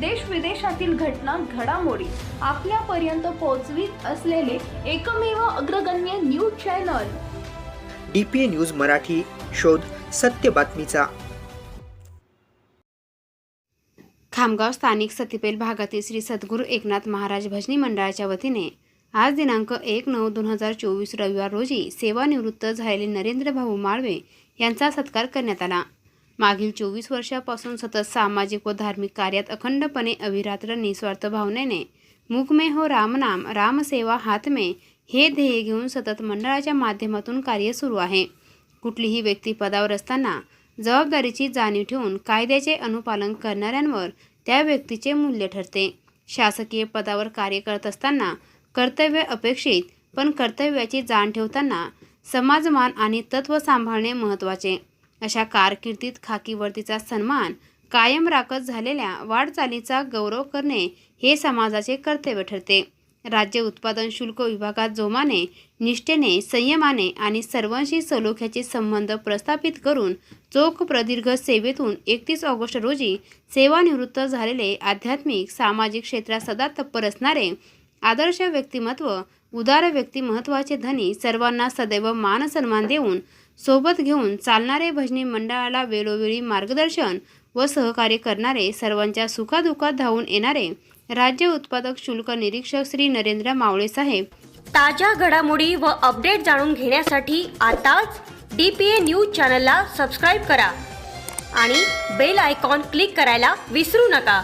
देश विदेशातील घटना घडामोडी आपल्यापर्यंत पोहोचवीत असलेले एकमेव अग्रगण्य news channel. D P A news Marathi शोध सत्य बातमीचा. खामगाव स्थानिक सतीपेल भागातील श्री सद्गुरू एकनाथ महाराज भजनी मंडळाच्या वतीने आज दिनांक एक नऊ दोन हजार चोवीस रविवार रोजी सेवानिवृत्त झालेले नरेंद्र भाऊ माळवे यांचा सत्कार करण्यात आला. मागील चोवीस वर्षापासून सतत सामाजिक व धार्मिक कार्यात अखंडपणे अविरात्र निस्वार्थ भावनेने मुकमे हो रामनाम रामसेवा हातमे हे ध्येय घेऊन सतत मंडळाच्या माध्यमातून कार्य सुरू आहे. कुठलीही व्यक्ती पदावर असताना जबाबदारीची जाणीव ठेवून कायद्याचे अनुपालन करणाऱ्यांवर त्या व्यक्तीचे मूल्य ठरते. शासकीय पदावर कार्य करत असताना कर्तव्य अपेक्षित पण कर्तव्याची जाण ठेवताना समाजमान आणि तत्व सांभाळणे महत्त्वाचे. अशा कारकिर्दीत खाकीवर्दीचा सन्मान कायम राखत झालेल्या वाटचालीचा गौरव करणे हे समाजाचे कर्तव्य ठरते. राज्य उत्पादन शुल्क विभागात जोमाने निष्ठेने संयमाने आणि सर्वांशी सलोख्याचे संबंध प्रस्थापित करून चोख प्रदीर्घ सेवेतून एकतीस ऑगस्ट रोजी सेवानिवृत्त झालेले आध्यात्मिक सामाजिक क्षेत्रात सदा तत्पर असणारे आदर्श व्यक्तिमत्व उदार व्यक्तिमत्वाचे धनी सर्वांना सदैव मान सन्मान देऊन सोबत घेऊन चालणारे भजनी मंडळाला वेळोवेळी मार्गदर्शन व सहकार्य करणारे सर्वांच्या सुखादुखात धावून येणारे राज्य उत्पादक शुल्क निरीक्षक श्री नरेंद्र मावळे साहेब. ताज्या घडामोडी व अपडेट जाणून घेण्यासाठी आताच डी पी ए न्यूज चॅनलला सबस्क्राईब करा आणि बेल आयकॉन क्लिक करायला विसरू नका.